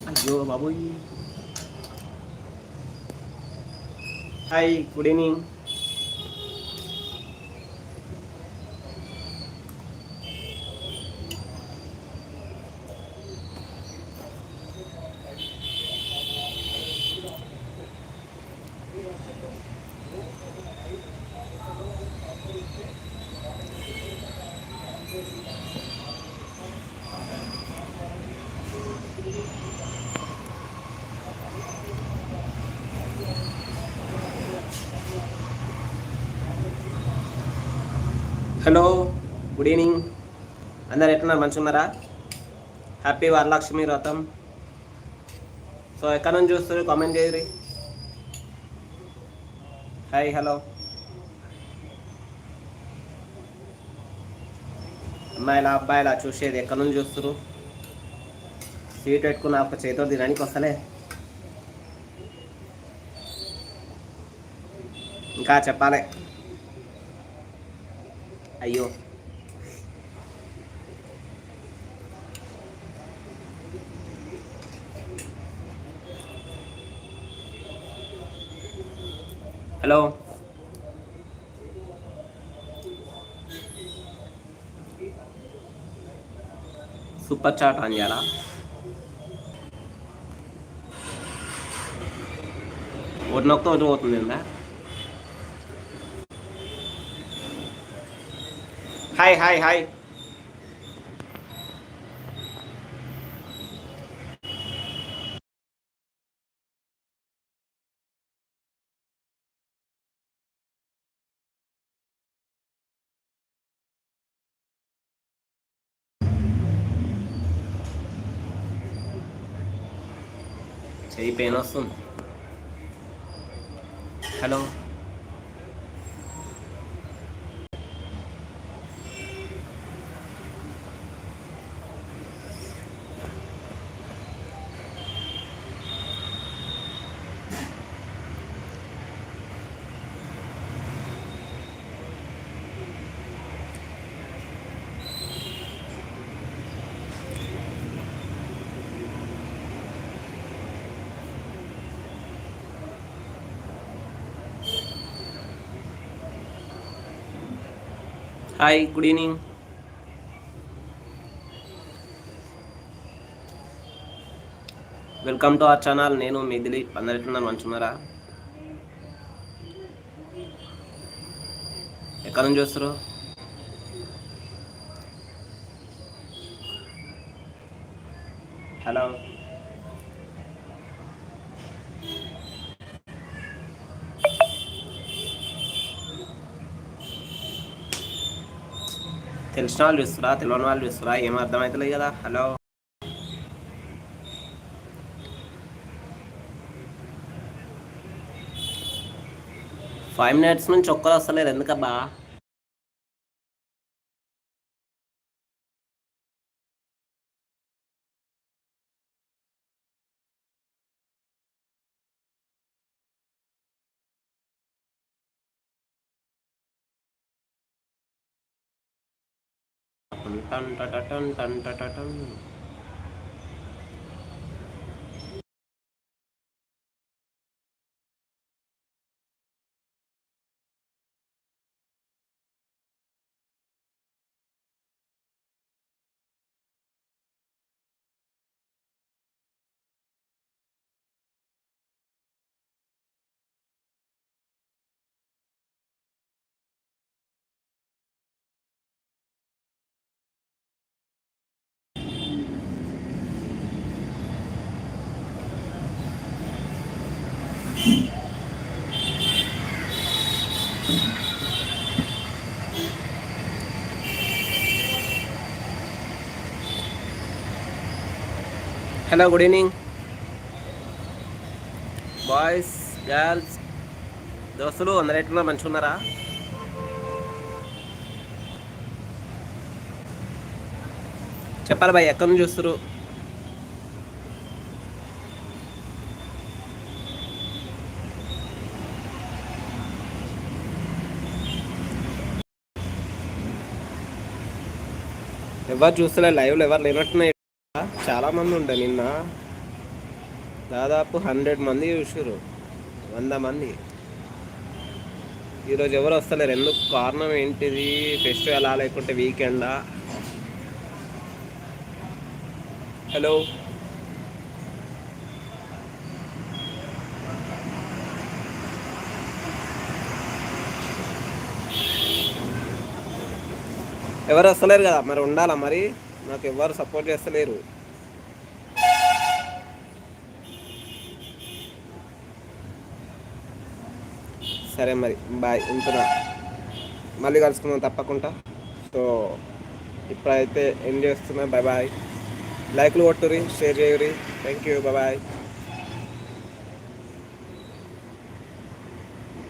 అయ్యో బాబోయ్ hi good hello good evening. అందరు ఎట్లున్నారు? మంచిగా ఉన్నారా? హ్యాపీ వరలక్ష్మి వ్రతం. సో ఎక్కడ నుంచి చూస్తారు కామెంట్ చేయరు హాయ్ హలో. అమ్మాయిలా అబ్బాయిలా చూసేది. ఎక్కడ నుంచి చూస్తారు సీట్ పెట్టుకున్న ఒక చేతితో తినడానికి వస్తలే. ఇంకా చెప్పాలి. अयो हेलो सुपर चाट आ गया ना? और नक्त हो जो तुम्हें मैं ఇందా హాయ్ హాయ్ హాయ్ చెయ్యి పెయిన్ వస్తుంది hi good evening welcome to our channel నేను మీ దిలీప్ అందరు ఎట్లున్నారు మంచున్నారా? ఎక్కడ నుంచి చూస్తారు హలో తెలిసిన వాళ్ళు చూస్తురా తెలియని వాళ్ళు చూస్తురా ఏం అర్థమవుతలేదు కదా హలో. ఫైవ్ మినిట్స్ నుంచి ఒక్కరు వస్తలేరు ఎందుకబ్బా? Tun tun tun tun tun tun dun. Hello good evening boys girls దోస్తులు అందరు ఎట్లా మంచిగా ఉన్నారా? చెప్పాలి బాయ్ ఎక్కడి నుంచి చూస్తారు ఎవరు చూస్తలే లైవ్లో ఎవరు లేనట్టున్నాయి చాలా మంది ఉండే నిన్న. దాదాపు హండ్రెడ్ మంది చూసారు వంద మంది. ఈరోజు ఎవరు వస్తలేరు? ఎందుకు? కారణం ఏంటిది? ఫెస్టివల్ లేకుంటే వీకెండా? హలో? ఎవరు వస్తలేరు కదా? మరి ఉండాలా మరి? నాకు ఎవరు సపోర్ట్ చేస్తలేరు. సరే మరి బాయ్ ఉంటున్నా. మళ్ళీ కలుసుకుందాం తప్పకుండా. సో ఇప్పుడైతే ఏం చేస్తున్నా బాయ్ బాయ్. లైక్లు కొట్టురి షేర్ చేయరి థ్యాంక్ యూ బాయ్.